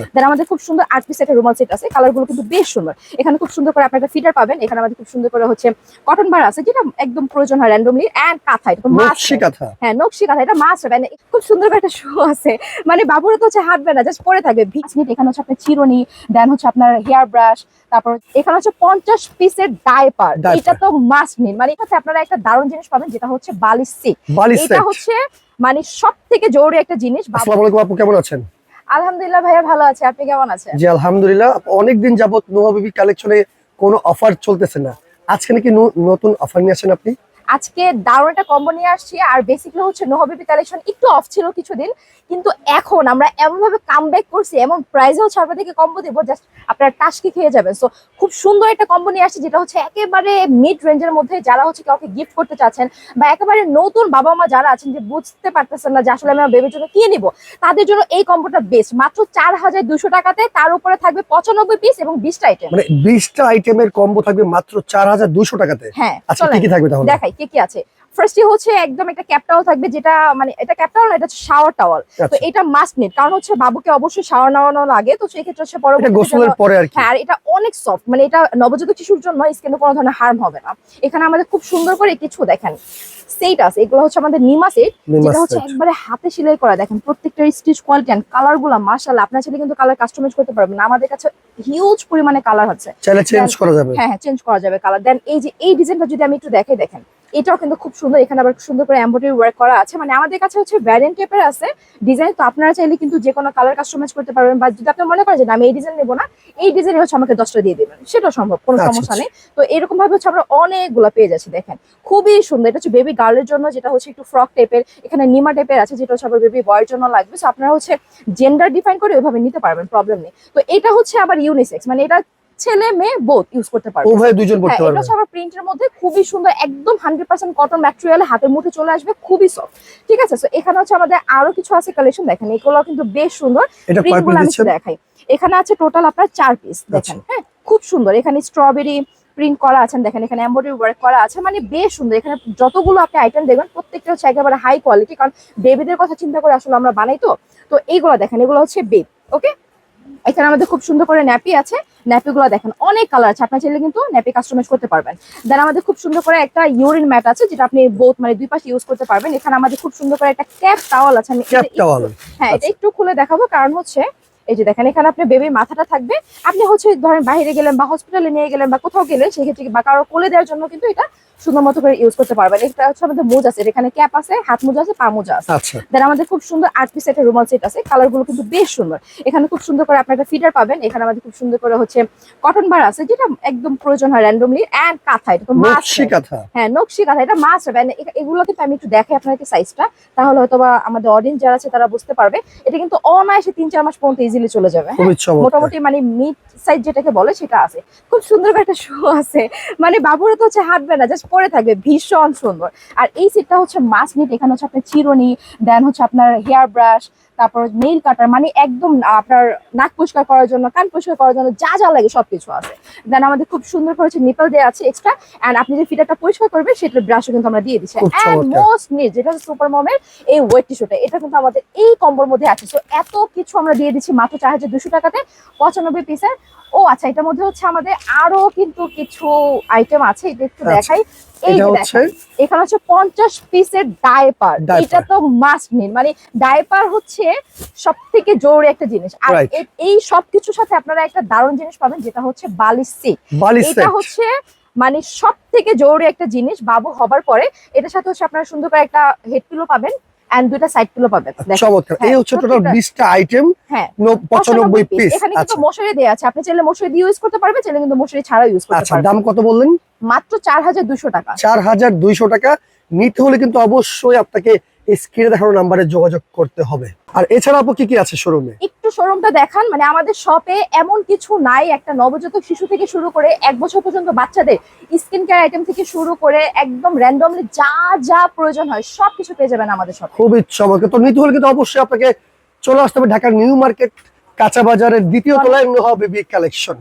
আচ্ছা। দেন আমাদের খুব সুন্দর আট পিস একটা রুমাল সেট আছে কালারগুলো কিন্তু বেশ সুন্দর। এখানে খুব সুন্দর করে আপনার একটা ফিটার পাবেন এখানে আমাদের খুব সুন্দর করে হচ্ছে কটন বার আছে যেটা একদম প্রয়োজন হয় র্যান্ডমলি এন্ড কাঁথা এটা নকশি কাঁথা। হ্যাঁ নকশি কাঁথা এটা মাস্ট হবে খুব সুন্দর একটা শো আছে। মানে বাবুরা তো হচ্ছে হাঁটবে না জাস্ট পরে থাকবে। ভিক্স নিট এখানে হচ্ছে আপনার চিরুনি দেন হচ্ছে আপনার হেয়ার ব্রাশ তারপর এখানে হচ্ছে পঞ্চাশ পিসের ডাইপার এটা তো মাস্ট নিন মানে এখানে আপনারা একটা দারুণ জিনিস পাবেন যেটা হচ্ছে বালিশ সিট এটা হচ্ছে মানে সব থেকে জরুরি একটা জিনিস বাবু- আসসালামু আলাইকুম আপু কেমন আছেন? আলহামদুলিল্লাহ ভাইয়া ভালো আছে, আপনি কেমন আছেন? জি, আলহামদুলিল্লাহ। অনেক দিন যাবত নোহা বেবি কালেকশনে কোনো অফার চলতেছে না। আজকে নাকি নতুন অফার নিয়ে আসেন আপনি? আজকে দারুণ একটা কম্বো নিয়ে আসছি আর বেসিক্যালি হচ্ছে নোহবিপি কালেকশন একটু অফ ছিল কিছুদিন কিন্তু এখন আমরা এমনভাবে কাম ব্যাক করছি এমন প্রাইসে হচ্ছে আপনাদেরকে কম্বো দিব জাস্ট আপনারা টাসকি খেয়ে যাবেন। সো খুব সুন্দর একটা কম্বো নিয়ে আসছি যেটা হচ্ছে একেবারে মিড রেঞ্জের মধ্যে যারা হচ্ছে কাউকে গিফট করতে চাচ্ছেন বা একেবারে নতুন বাবা মা যারা আছেন যে বুঝতে পারতেছেন না যে আসলে আমি আমার বেবির জন্য কি নিব তাদের জন্য এই কম্বোটা বেস্ট মাত্র চার হাজার দুশো টাকাতে তার উপরে থাকবে পঁচানব্বই পিস এবং বিশটা আইটেম মানে বিশটা আইটেমের কম্বো থাকবে মাত্র চার হাজার দুশো টাকাতে? হ্যাঁ আচ্ছা কি থাকবে তাহলে? দেখাই। কি কি আছে? ফার্স্টে হচ্ছে একদম একটা ক্যাপ টাওয়াল থাকবে যেটা মানে এটা ক্যাপ টাওয়াল এটা হচ্ছে শাওয়ার টাওয়াল তো আচ্ছা, এটা মাস্ট নিড কারণ হচ্ছে বাবুকে অবশ্যই শাওয়ার নেওয়ানো লাগে তো সেই ক্ষেত্রে হচ্ছে এটা পরবর্তীতে গোসলের পরে আর কি। হ্যাঁ এটা অনেক সফট মানে এটা নবজাতক শিশুর জন্য স্কিনে কোনো ধরনের হার্ম হবে না। এখানে আমাদের খুব সুন্দর করে কিছু দেখেন। সেট আছে এগুলো হচ্ছে আমাদের নিমা সেট যেটা হচ্ছে একবারে হাতে সেলাই করা দেখেন প্রত্যেকটা স্টিচ কোয়ালিটি এন্ড কালারগুলা মাশাআল্লাহ আপনার ছেলে কিন্তু কালার কাস্টমাইজ করতে পারবেন। না আমাদের কাছে হিউজ পরিমাণে কালার আছে চাইলে চেঞ্জ করা যাবে। হ্যাঁ হ্যাঁ চেঞ্জ করা যাবে কালার দেন এই যে এই ডিজাইনটা যদি আমি একটু দেখাই দেখেন। এটাও কিন্তু খুব সুন্দর। এখানে আবার সুন্দর করে এমব্রয়ডারি ওয়ার্ক করা আছে। মানে আমাদের কাছে হচ্ছে ভ্যারিয়েন্ট টাইপের আছে। ডিজাইন তো আপনারা চাইলে কিন্তু যে কোনো কালার কাস্টমাইজ করতে পারবেন। বা যদি আপনি মনে করেন যে আমি এই ডিজাইন নেব না এই ডিজাইন হচ্ছে আমাকে দশটা দিয়ে দেবেন। সেটা সম্ভব কোনো আচ্ছা, সমস্যা আচ্ছা। নেই। তো এরকম ভাবে হচ্ছে আমরা অনেকগুলো পেয়ে যাচ্ছি দেখেন। খুবই সুন্দর। এটা হচ্ছে বেবি গার্লের জন্য যেটা হচ্ছে একটু ফ্রক টাইপের এখানে নিমা টাইপের আছে যেটা হচ্ছে আবার বেবি বয়ের জন্য লাগবে। তো আপনারা হচ্ছে জেন্ডার ডিফাইন করে ওইভাবে নিতে পারবেন প্রবলেম নেই। তো এটা হচ্ছে আবার ইউনিসেক্স মানে এটা ছেলে মেয়ে বোথ ইউজ করতে পারবে। উভয় দুজন হ্যাঁ পড়তে এটা পারবে। হচ্ছে আবার প্রিন্টের মধ্যে খুবই সুন্দর একদম হান্ড্রেড পার্সেন্ট কটন ম্যাটেরিয়াল হাতের মুঠে চলে আসবে খুবই সফট ঠিক আছে? তো এখানে হচ্ছে আমাদের আরও কিছু আছে কালেকশন দেখেন এগুলো কিন্তু বেশ সুন্দর। এটা কয় প্রিন্ট আমি দেখাই। এখানে আছে টোটাল আপনার চার পিস দেখেন আচ্ছা। হ্যাঁ খুব সুন্দর। এখানে স্ট্রবেরি প্রিন্ট করা আছে দেখেন এখানে এমব্রয়ডারি ওয়ার্ক করা আছে মানে বেশ সুন্দর। এখানে যতগুলো আপনি আইটেম দেখবেন প্রত্যেকটা হচ্ছে একেবারে হাই কোয়ালিটি কারণ বেবিদের কথা চিন্তা করে আসলে আমরা বানাই তো। তো এইগুলো দেখেন এগুলো হচ্ছে বেব ওকে এখানে আমাদের খুব সুন্দর করে ন্যাপি আছে। ন্যাপি গুলো দেখেন অনেক কালার আছে। আপনার চাইলে কিন্তু ন্যাপি কাস্টমাইজ করতে পারবেন। দেন আমাদের খুব সুন্দর করে একটা ইউরিন ম্যাট আছে যেটা আপনি বোথ মানে দুই পাশে ইউজ করতে পারবেন। এখানে আমাদের খুব সুন্দর করে একটা ক্যাপ টাওয়াল আছে। আমি হ্যাঁ এটা আচ্ছা। একটু খুলে দেখাবো। কারণ হচ্ছে এই যে দেখেন এখানে আপনি বেবির মাথাটা থাকবে। আপনি হচ্ছে ধরেন বাইরে গেলেন বা হসপিটালে নিয়ে গেলেন বা কোথাও গেলেন সেক্ষেত্রে বা কারও কোলে দেওয়ার জন্য কিন্তু এটা সুন্দর মতো করে ইউজ করতে পারবেন। এটা হচ্ছে আমাদের মোজা আছে এখানে ক্যাপ আছে হাত মোজা আছে পা মোজা আছে। আচ্ছা। দেন আমাদের খুব সুন্দর আট পিস একটা রুমাল সেট আছে। কালারগুলো কিন্তু বেশ সুন্দর। এখানে খুব সুন্দর করে আপনার একটা ফিডার পাবেন। এখানে আমাদের খুব সুন্দর করে হচ্ছে কটন বার আছে যেটা একদম প্রয়োজন হয় র্যান্ডমলি এন্ড কাঁথা এটা তো নকশি কাঁথা। হ্যাঁ নকশি কাঁথা এটা মাছ হবে। এগুলো কিন্তু আমি একটু দেখাই আপনাদেরকে সাইজটা তাহলে হয়তো আমাদের অডিয়েন্স যারা আছে তারা বুঝতে পারবে। এটা কিন্তু অনায়াসে তিন চার মাস পর্যন্ত ইজিলি চলে যাবে হ্যাঁ? মোটামুটি মানে মিড সাইজ যেটাকে বলে সেটা আছে। খুব সুন্দর একটা শু আছে। মানে বাবুরে তো হচ্ছে হাঁটবে না জাস্ট পরে থাকবে ভীষণ সুন্দর। আর এই সিটটা হচ্ছে মাস্ক নিট এখানে হচ্ছে আপনার চিরুনি দেন হচ্ছে আপনার হেয়ার ব্রাশ তারপর নেইল কাটার মানে একদম আপনার নাক পরিষ্কার করার জন্য কান পরিষ্কার করার জন্য যা যা লাগে সবকিছু আছে। দেন আমাদের খুব সুন্দর করে হচ্ছে নিপল দেওয়া আছে এক্সট্রা এন্ড আপনি যে ফিটারটা পরিষ্কার করবেন সেটার ব্রাশও কিন্তু আমরা দিয়ে দিচ্ছি। চমৎকার। মোস্ট নিট যেটা হচ্ছে সুপার মমের এই ওয়েট টিস্যুটা এটা কিন্তু আমাদের এই কম্বোর মধ্যে আছে। সো এত কিছু আমরা দিয়ে দিচ্ছি মাত্র চার হাজার দুশো টাকাতে পঁচানব্বই পিসের ও আচ্ছা এটার মধ্যে হচ্ছে আমাদের আরও কিন্তু কিছু আইটেম আছে এটা একটু আচ্ছা। দেখাই। এটা হচ্ছে এখানে পিসের। এটা তো মাস্ট নিন মানে হচ্ছে সব থেকে জরুরি একটা জিনিস। আর. এই সাথে আপনারা একটা দারুণ জিনিস পাবেন যেটা হচ্ছে বালিশ সিট এটা হচ্ছে মানে সব থেকে জরুরি একটা জিনিস বাবু হবার পরে। এটার সাথে হচ্ছে আপনারা সুন্দর করে একটা হেড পিলো পাবেন। এন্ড দুইটা সাইড পিলো পাবেন। চমৎকার। এই হ্যাঁ, হচ্ছে টোটাল প্রত্যেকটা- বিশটা আইটেম হ্যাঁ পঁচানব্বই পিস এখানে কিন্তু আচ্ছা। মশারি দেওয়া আছে। আপনি চাইলে মশারি দিয়ে ইউজ করতে পারবেন চাইলে কিন্তু মশারি ছাড়া ইউজ করতে আচ্ছা দাম কত বললেন? মাত্র চার হাজার দুশো টাকা। চার হাজার দুইশো টাকা। নিতে হলে কিন্তু অবশ্যই আপনাকে স্ক্রিনে দেখানো নাম্বারে যোগাযোগ করতে হবে। আর এছাড়া আপু কি কি আছে শোরুমে? একটু শোরুমটা দেখান মানে আমাদের শপে এমন কিছু নাই একটা নবজাতক শিশু থেকে শুরু করে এক বছর পর্যন্ত বাচ্চাদের স্কিন কেয়ার আইটেম থেকে শুরু করে একদম র্যান্ডমলি যা যা প্রয়োজন হয় সব কিছু পেয়ে যাবেন আমাদের শপে খুবই চমৎকার। তো নিতে হলে কিন্তু অবশ্যই আপনাকে চলে আসতে হবে ঢাকার নিউ মার্কেট কাঁচা বাজারের দ্বিতীয় তলায় নোহা বেবি কালেকশন